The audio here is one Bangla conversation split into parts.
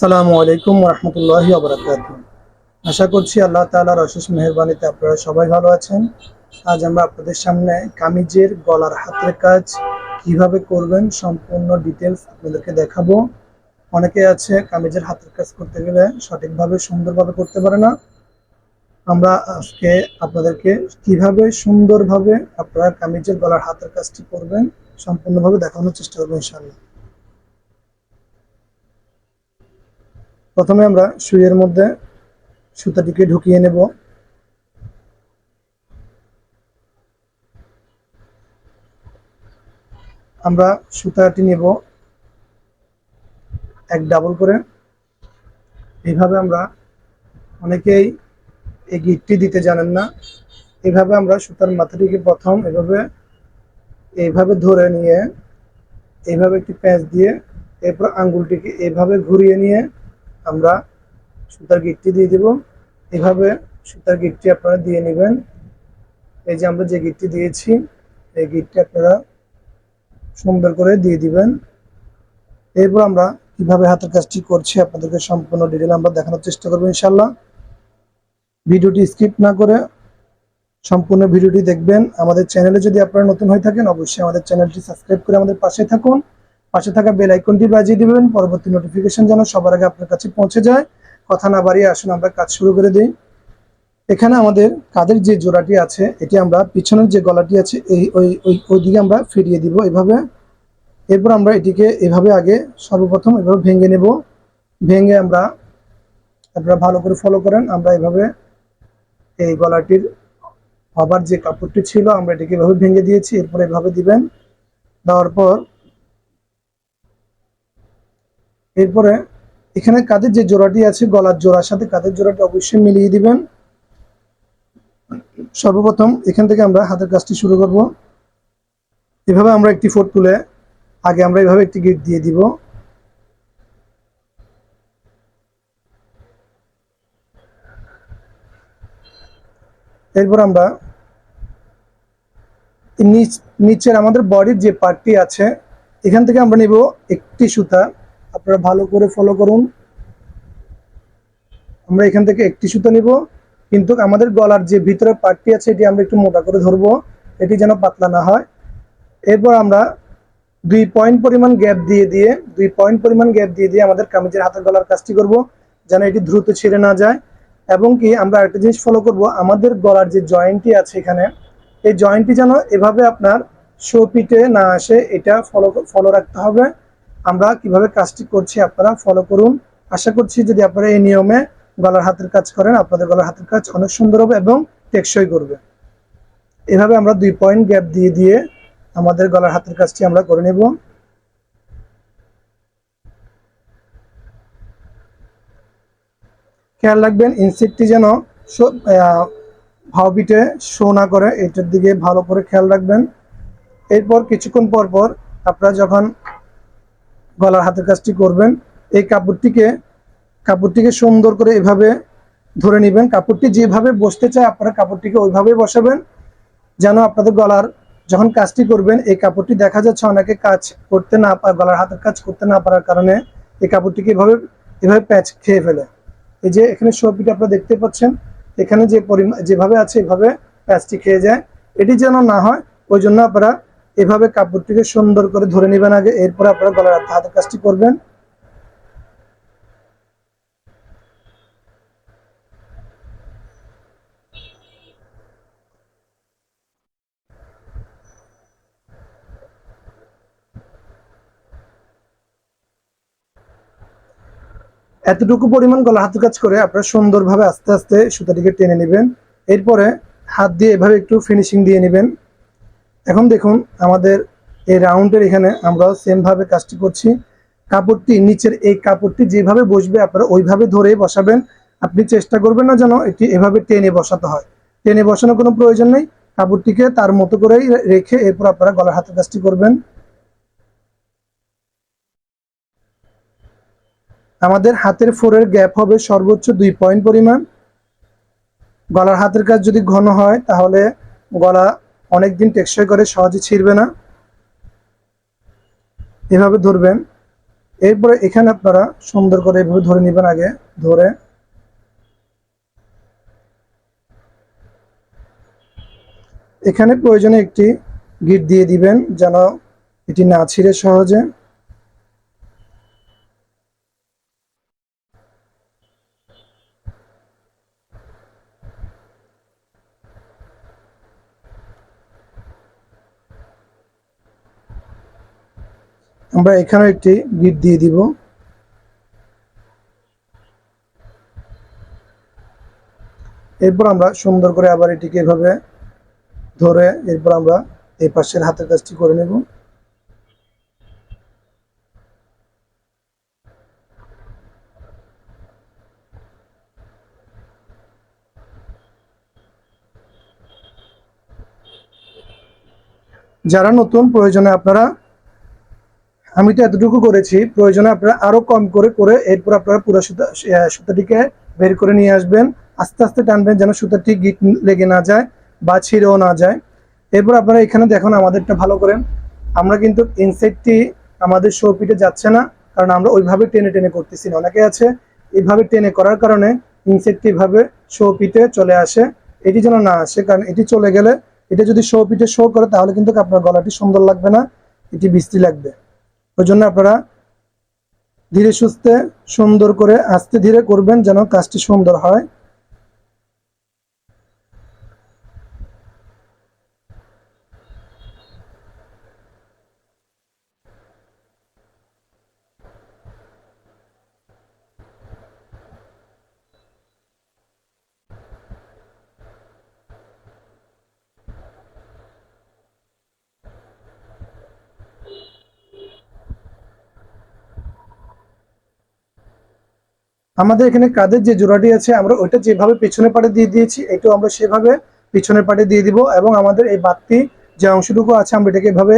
সালামু আলাইকুম রহমতুল্লাহি আবরাকাত আশা করছি আল্লাহ তাআলার অশেষ মেহরবানিতে আপনারা সবাই ভালো আছেন। আজ আমরা আপনাদের সামনে কামিজের গলার হাতের কাজ কীভাবে করবেন সম্পূর্ণ ডিটেলস আপনাদেরকে দেখাবো। অনেকে আছে কামিজের হাতের কাজ করতে গেলে সঠিকভাবে, সুন্দরভাবে করতে পারে না। আমরা আজকে আপনাদেরকে কীভাবে সুন্দরভাবে আপনারা কামিজের গলার হাতের কাজটি করবেন সম্পূর্ণভাবে দেখানোর চেষ্টা করব ইনশাআল্লাহ। প্রথমে আমরা সুইয়ের মধ্যে সুতাটিকে ঢুকিয়ে নেব। আমরা সুতাটি নেব এক ডাবল করে। এইভাবে আমরা অনেকেই এই গিটটি দিতে জানেন না। এইভাবে আমরা সুতার মাথাটিকে প্রথম এভাবে এইভাবে ধরে নিয়ে এইভাবে একটি প্যাঁচ দিয়ে, এরপর আঙ্গুলটিকে এইভাবে ঘুরিয়ে নিয়ে আমরা সুতার গিটটি দিয়ে দেব। এভাবে সুতার গিটটি আপনারা দিয়ে নেবেন। এই যে আমরা যে গিটটি দিয়েছি, এই গিটটি আপনারা সুন্দর করে দিয়ে দিবেন। এরপর আমরা কীভাবে হাতের কাজটি করছি আপনাদেরকে সম্পূর্ণ ডিটেল আমরা দেখানোর চেষ্টা করব ইনশাল্লাহ ভিডিওটি স্কিপ না করে সম্পূর্ণ ভিডিওটি দেখবেন। আমাদের চ্যানেলে যদি আপনারা নতুন হয়ে থাকেন, অবশ্যই আমাদের চ্যানেলটি সাবস্ক্রাইব করে আমাদের পাশে থাকুন। পাশে থাকা বেল আইকনটি বাজিয়ে দিবেন। পরবর্তী নোটিফিকেশন যেন সবার আগে আপনার কাছে পৌঁছে যায়। কথা না বাড়িয়ে আসুন, আমরা কাজ শুরু করে দিই। এখানে আমাদের কাদের যে জোড়াটি আছে, এটি আমরা পিছনের যে গলাটি আছে, এই ওই ওই ওই দিকে আমরা ফিরিয়ে দিব এভাবে। এরপর আমরা এটিকে এভাবে আগে সর্বপ্রথম এভাবে ভেঙে নেব। ভেঙে আমরা আপনারা ভালো করে ফলো করেন। আমরা এভাবে এই গলাটির আবার যে কাপড়টি ছিল, আমরা এটিকে এভাবে ভেঙে দিয়েছি। এরপর এভাবে দিবেন। দেওয়ার পর এরপরে এখানে কাদের যে জোড়াটি আছে, গলার জোড়ার সাথে কাদের জোড়াটি অবশ্যই মিলিয়ে দিবেন। সর্বপ্রথম এখান থেকে আমরা হাতের কাজটি শুরু করব। এভাবে আমরা একটি ফোট তুলে আগে আমরা এভাবে একটি গিট দিয়ে দিব। এরপর আমরা নিচ নিচের আমাদের বডির যে পার্টটি আছে, এখান থেকে আমরা নিব একটি সুতা। আপনারা ভালো করে ফলো করুন। আমরা এখান থেকে একটি সুতো নিব। কিন্তু আমাদের গলার যে ভিতরে পার্টটি আছে, এটি আমরা একটু মোটা করে ধরবো। এটি যেন পাতলা না হয়। এরপর আমরা দুই পয়েন্ট পরিমাণ গ্যাপ দিয়ে দিয়ে, দুই পয়েন্ট পরিমাণ গ্যাপ দিয়ে দিয়ে আমাদের কামিজের হাতের গলার কাজটি করব, যেন এটি দ্রুত ছেড়ে না যায়। এবং কি আমরা একটা জিনিস ফলো করব, আমাদের গলার যে জয়েন্টটি আছে এখানে, এই জয়েন্টটি যেন এভাবে আপনার শো পিটে না আসে, এটা ফলো ফলো রাখতে হবে। আমরা কীভাবে কাজটি করছি আপনারা ফলো করুন। আশা করছি যদি আপনারা এই নিয়মে গলার হাতের কাজ করেন, আপনাদের গলার হাতের কাজ অনেক সুন্দর হবে এবং টেকসই করবে। এভাবে আমরা দুই পয়েন্ট গ্যাপ দিয়ে দিয়ে আমাদের গলার হাতের কাজটি আমরা করে নেব। খেয়াল রাখবেন ইনসেক্টটি যেন ভাওবিটে শো না করে, এটার দিকে ভালো করে খেয়াল রাখবেন। এরপর কিছুক্ষণ পর পর আপনারা যখন গলার হাতের কাজটি করবেন। এই কাপড়টিকে কাপড়টিকে সুন্দর করে এভাবে ধরে নেবেন। কাপড়টি যেভাবে বসতে চায় আপনারা কাপড়টিকে ওইভাবেই বসাবেন, যেন আপনাদের গলার যখন কাজটি করবেন, এই কাপড়টি দেখা যাচ্ছে অনেকে কাজ করতে না পারে গলার হাতের কাজ করতে না পারার কারণে এই কাপড়টিকে এভাবে এভাবে প্যাচ খেয়ে ফেলে। এই যে এখানে ছবিটা আপনারা দেখতে পাচ্ছেন, এখানে যে পরিমাণ যেভাবে আছে এভাবে প্যাচটি খেয়ে যায়। এটি যেন না হয়, ওই জন্য আপনারা এভাবে কাপড়টিকে সুন্দর করে ধরে নেবেন আগে, এরপর আপনারা গলার হাতের কাজটি করবেন। এতটুকু পরিমাণ গলা হাতের কাজ করে আপনারা সুন্দরভাবে আস্তে আস্তে সুতাটিকে টেনে নেবেন। এরপরে হাত দিয়ে এভাবে একটু ফিনিশিং দিয়ে নেবেন। এখন দেখুন, আমাদের এই রাউন্ডের এখানে আমরাও সেমভাবে কাজটি করছি। কাপড়টি, নিচের এই কাপড়টি যেভাবে বসবে আপনারা ওইভাবে ধরে বসাবেন। আপনি চেষ্টা করবেন না যেন এটি এভাবে টেনে বসাতে হয়। টেনে বসানোর কোনো প্রয়োজন নেই। কাপড়টিকে তার মতো করেই রেখে এরপর আপনারা গলার হাতের কাজটি করবেন। আমাদের হাতের ফোরের গ্যাপ হবে সর্বোচ্চ দুই পয়েন্ট পরিমাণ। গলার হাতের কাজ যদি ঘন হয়, তাহলে গলা অনেকদিন টেকসই করে সহজে ছিঁড়বে না। এভাবে ধরবেন। এরপরে এখানে আপনারা সুন্দর করে এভাবে ধরে নেবেন আগে, ধরে। এখানে প্রয়োজনে একটি গিট দিয়ে দিবেন যেন এটি না ছিঁড়ে সহজে। আমরা এখানে একটি গিট দিয়ে দিব। এরপর আমরা সুন্দর করে আবার এটিকে এভাবে ধরে এরপর আমরা এই পাশের হাতের কাজটি করে নেব। যারা নতুন প্রয়োজনে আপনারা আমি তো এতটুকু করেছি, প্রয়োজনে আপনারা আরও কম করে করে এরপর আপনারা পুরো সুতা সুতাটিকে বের করে নিয়ে আসবেন। আস্তে আস্তে টানবেন যেন সুতাটি গিট লেগে না যায় বা ছিঁড়েও না যায়। এরপর আপনারা এখানে দেখুন আমাদেরটা ভালো করে। আমরা কিন্তু ইনসেটটি আমাদের শোপিটে যাচ্ছে না, কারণ আমরা ওইভাবে টেনে টেনে করতেছি না। অনেকে আছে এইভাবে টেনে করার কারণে ইনসেটটি এভাবে শোপিটে চলে আসে। এটি যেন না আসে, কারণ এটি চলে গেলে, এটা যদি শোপিটে শো করে, তাহলে কিন্তু আপনার গলাটি সুন্দর লাগবে না, এটি বৃষ্টি লাগবে। ওই জন্য আপনারা ধীরে সুস্থে সুন্দর করে আস্তে ধীরে করবেন যেন কাজটি সুন্দর হয়। আমাদের এখানে কাদের যে জোড়াটি আছে, আমরা ওইটা যেভাবে পেছনের পাটে দিয়ে দিয়েছি এটাও আমরা সেভাবে পিছনের পাটে দিয়ে দিব এবং আমাদের এই বাতি যে অংশটুকু আছে, আমরা এটাকে এভাবে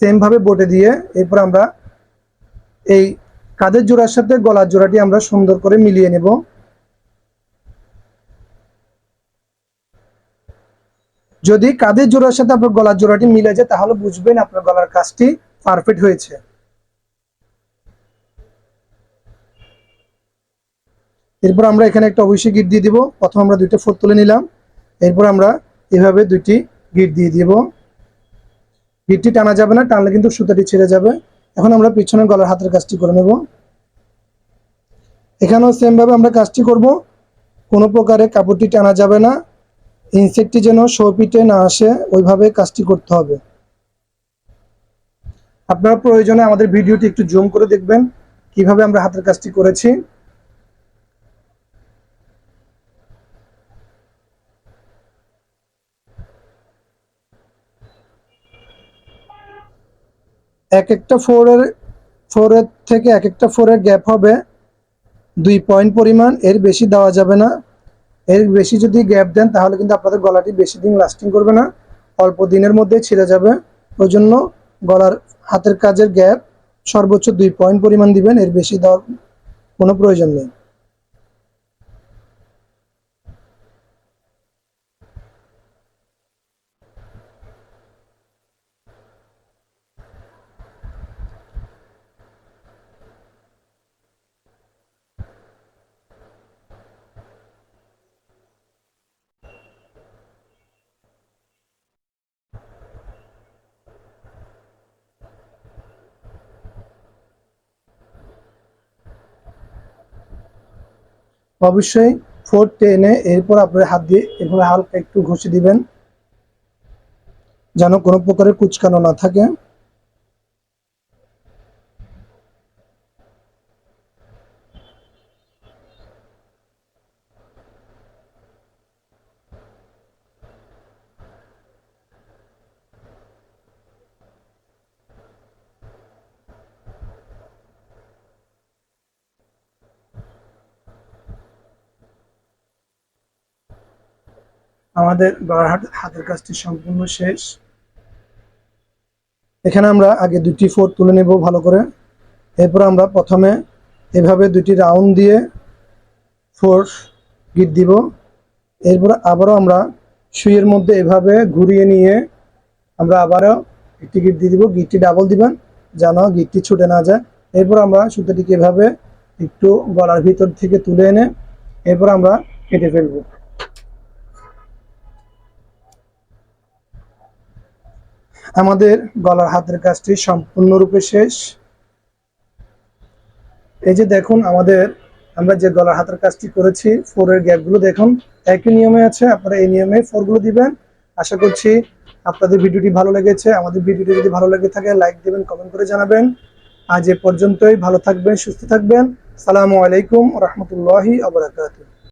সেম ভাবে বোটে দিয়ে এরপর আমরা এই কাদের জোড়ার সাথে গলার জোড়াটি আমরা সুন্দর করে মিলিয়ে নেব। যদি কাদের জোড়ার সাথে আপনার গলার জোড়াটি মিলে যায়, তাহলে বুঝবেন আপনার গলার কাজটি পারফেক্ট হয়েছে। এরপর আমরা এখানে একটা অবশ্যই গিট দিয়ে দিব। প্রথম আমরা দুইটা ফোর তুলে নিলাম। এরপর আমরা এভাবে দুইটি গিট দিয়ে দিব। গিটটি টানা যাবে না, টানলে কিন্তু সুতাটি ছেড়ে যাবে। এখন আমরা পিছনের গলার হাতের কাজটি করে নেব। এখানেও সেমভাবে আমরা কাজটি করব। কোনো প্রকারে কাপড়টি টানা যাবে না। ইনসেক্টটি যেন শোপিটে না আসে, ওইভাবে কাজটি করতে হবে। আপনার প্রয়োজনে আমাদের ভিডিওটি একটু জুম করে দেখবেন। কীভাবে আমরা হাতের কাজটি করেছি। এক একটা ফোরের ফোরের থেকে এক একটা ফোরের গ্যাপ হবে। দুই পয়েন্ট পরিমাণ, এর বেশি দেওয়া যাবে না। এর বেশি যদি গ্যাপ দেন, তাহলে কিন্তু আপনাদের গলাটি বেশি দিন লাস্টিং করবে না। অল্প দিনের মধ্যে ছিঁড়ে যাবে। ওই জন্য গলার হাতের কাজের গ্যাপ সর্বোচ্চ দুই পয়েন্ট পরিমাণ দিবেন, এর বেশি দেওয়ার কোনো প্রয়োজন নেই। অবশ্যই ফোর টেনে এরপর আপনার হাত দিয়ে এভাবে হালকা একটু ঘষে দিবেন, যেন কোনো প্রকারের কুচকানো না থাকে। আমাদের হাত- হাতের কাজটি সম্পূর্ণ শেষ। এখানে আমরা আগে দুটি ফোর তুলে নেব ভালো করে। এরপর আমরা প্রথমে এভাবে দুটি রাউন্ড দিয়ে ফোর গিট দিব। এরপর আবারও আমরা সুইয়ের মধ্যে এভাবে ঘুরিয়ে নিয়ে আমরা আবারও একটি গিট দিয়ে দিব। গিটটি ডাবল দিবেন যেন গিটটি ছুটে না যায়। এরপর আমরা সুতাটিকে এভাবে একটু গলার ভিতর থেকে তুলে এনে এরপর আমরা কেটে ফেলব। আমাদের গলার হাতের কাজটি সম্পূর্ণরূপে শেষ। এই যে দেখুন, আমাদের, আমরা যে গলার হাতের কাজটি করেছি, ফোরের গ্যাপগুলো দেখুন, একই নিয়মে আছে, আপনারা এই নিয়মে ফোরগুলো দিবেন। আশা করছি আপনাদের ভিডিওটি ভালো লেগেছে। আমাদের ভিডিওটি যদি ভালো লেগে থাকে, লাইক দিবেন, কমেন্ট করে জানাবেন। আজ এ পর্যন্তই, ভালো থাকবেন, সুস্থ থাকবেন। সালামু আলাইকুম রহমতুল্লাহি আবরাকাতুহ